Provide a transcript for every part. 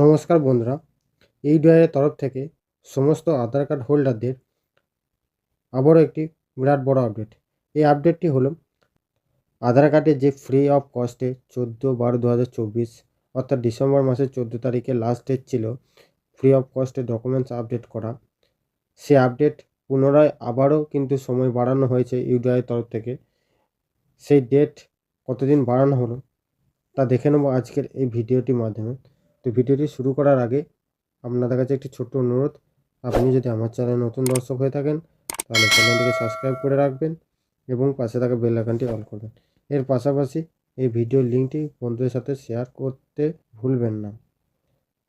নমস্কার বন্ধুরা। এই ডয়ের তরফ থেকে সমস্ত আধার কার্ড হোল্ডারদের আবারও একটি বিরাট বড় আপডেট এই আপডেটটি হলো, আধার কার্ডে যে ফ্রি অফ কস্টে চোদ্দ বারো দু হাজার চব্বিশ, অর্থাৎ ডিসেম্বর মাসের চোদ্দ তারিখে লাস্ট ডেট ছিল ফ্রি অফ কস্টে ডকুমেন্টস আপডেট করা। সে আপডেট পুনরায় আবারও কিন্তু সময় বাড়ানো হয়েছে ইউডিআইয়ের তরফ থেকে। সেই ডেট কতদিন বাড়ানো হলো, তা দেখে নেব আজকের এই ভিডিওটির মাধ্যমে। তো ভিডিওটি শুরু করার আগে আপনাদের কাছে একটি ছোট্ট অনুরোধ। আপনি যদি আমার চ্যানেলে নতুন দর্শক হয়ে থাকেন, তাহলে চ্যানেলটিকে সাবস্ক্রাইব করে রাখবেন এবং পাশে থাকা বেল আইকনটি অল করবেন। এর পাশাপাশি এই ভিডিওর লিঙ্কটি বন্ধুদের সাথে শেয়ার করতে ভুলবেন না।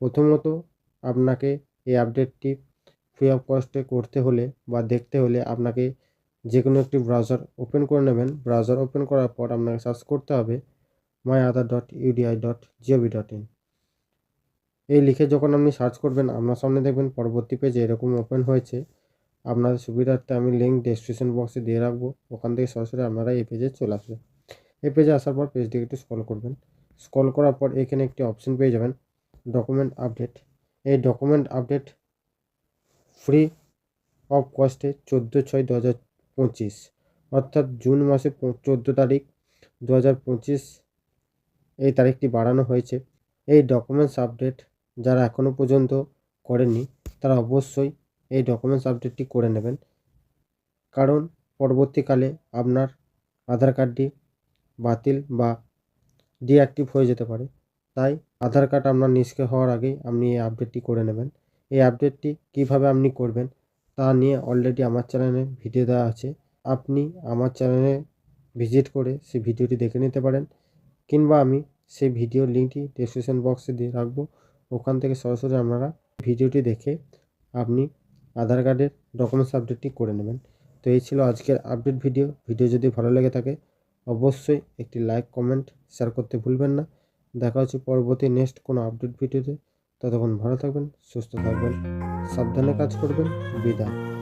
প্রথমত, আপনাকে এই আপডেটটি ফ্রি অফ কস্টে করতে হলে বা দেখতে হলে আপনাকে যে কোনো একটি ব্রাউজার ওপেন করে নেবেন। ব্রাউজার ওপেন করার পর আপনাকে সার্চ করতে হবে my Aadhaar dot UIDAI dot gov dot in এই লিখে যখন আপনি সার্চ করবেন, আপনার সামনে দেখবেন পরবর্তী পেজে এরকম ওপেন হয়েছে। আপনাদের সুবিধার্থে আমি লিঙ্ক ডেসক্রিপশন বক্সে দিয়ে রাখব। ওখান থেকে সরাসরি আপনারা এই পেজে চলে আসবেন। এই পেজে আসার পর পেজটিকে একটু স্ক্রল করবেন। স্ক্রল করার পর এখানে একটি অপশন পেয়ে যাবেন ডকুমেন্ট আপডেট এই ডকুমেন্ট আপডেট ফ্রি অফ কস্টে চোদ্দ ছয় দু হাজার পঁচিশ, অর্থাৎ জুন মাসে চোদ্দ তারিখ দু হাজার পঁচিশ এই তারিখটি বাড়ানো হয়েছে। এই ডকুমেন্টস আপডেট যারা এখনও পর্যন্ত করেনি তারা অবশ্যই এই ডকুমেন্টস আপডেটটি করে নেবেন। কারণ পরবর্তীকালে আপনার আধার কার্ডটি বাতিল বা ডিঅ্যাক্টিভ হয়ে যেতে পারে। তাই আধার কার্ড আপনার নিষ্ক্রিয় হওয়ার আগেই আপনি এই আপডেটটি করে নেবেন। এই আপডেটটি কীভাবে আপনি করবেন, তা নিয়ে অলরেডি আমার চ্যানেলে ভিডিও দেওয়া আছে। আপনি আমার চ্যানেলে ভিজিট করে সেই ভিডিওটি দেখে নিতে পারেন, কিংবা আমি সেই ভিডিও লিঙ্কটি ডিসক্রিপশন বক্সে দিয়ে রাখব। ওখান থেকে সরাসরি আপনারা ভিডিওটি দেখে আপনি আধার কার্ডের ডকুমেন্টস আপডেটটি করে নেবেন। তো এই ছিল আজকের আপডেট ভিডিও। ভিডিও যদি ভালো লেগে থাকে, অবশ্যই একটি লাইক, কমেন্ট, শেয়ার করতে ভুলবেন না। দেখা হচ্ছে পরবর্তী নেক্সট কোনো আপডেট ভিডিওতে। ততক্ষণ ভালো থাকবেন, সুস্থ থাকবেন, সাবধানে কাজ করবেন। বিদায়।